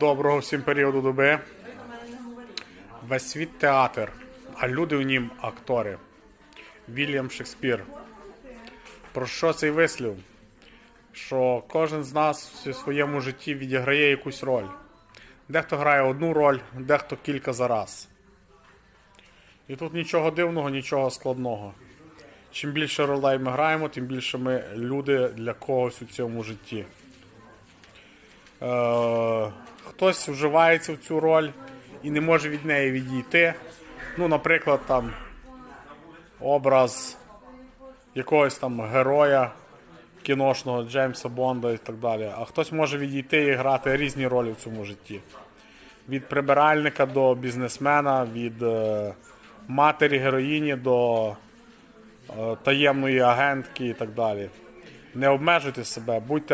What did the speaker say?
Доброго всім періоду доби. Весь світ театр, а люди в нім актори. Вільям Шекспір. Про що цей вислів? Що кожен з нас в своєму житті відіграє якусь роль. Дехто грає одну роль, дехто кілька за раз. І тут нічого дивного, нічого складного. Чим більше ролей ми граємо, тим більше ми люди для когось у цьому житті. Е, хтось вживається в цю роль і не може від неї відійти. Ну, наприклад, там образ якогось там героя кіношного Джеймса Бонда і так далі. А хтось може відійти і грати різні ролі в цьому житті. Від прибиральника до бізнесмена, від е, матері героїні до е, таємної агентки і так далі. Не обмежуйте себе, будьте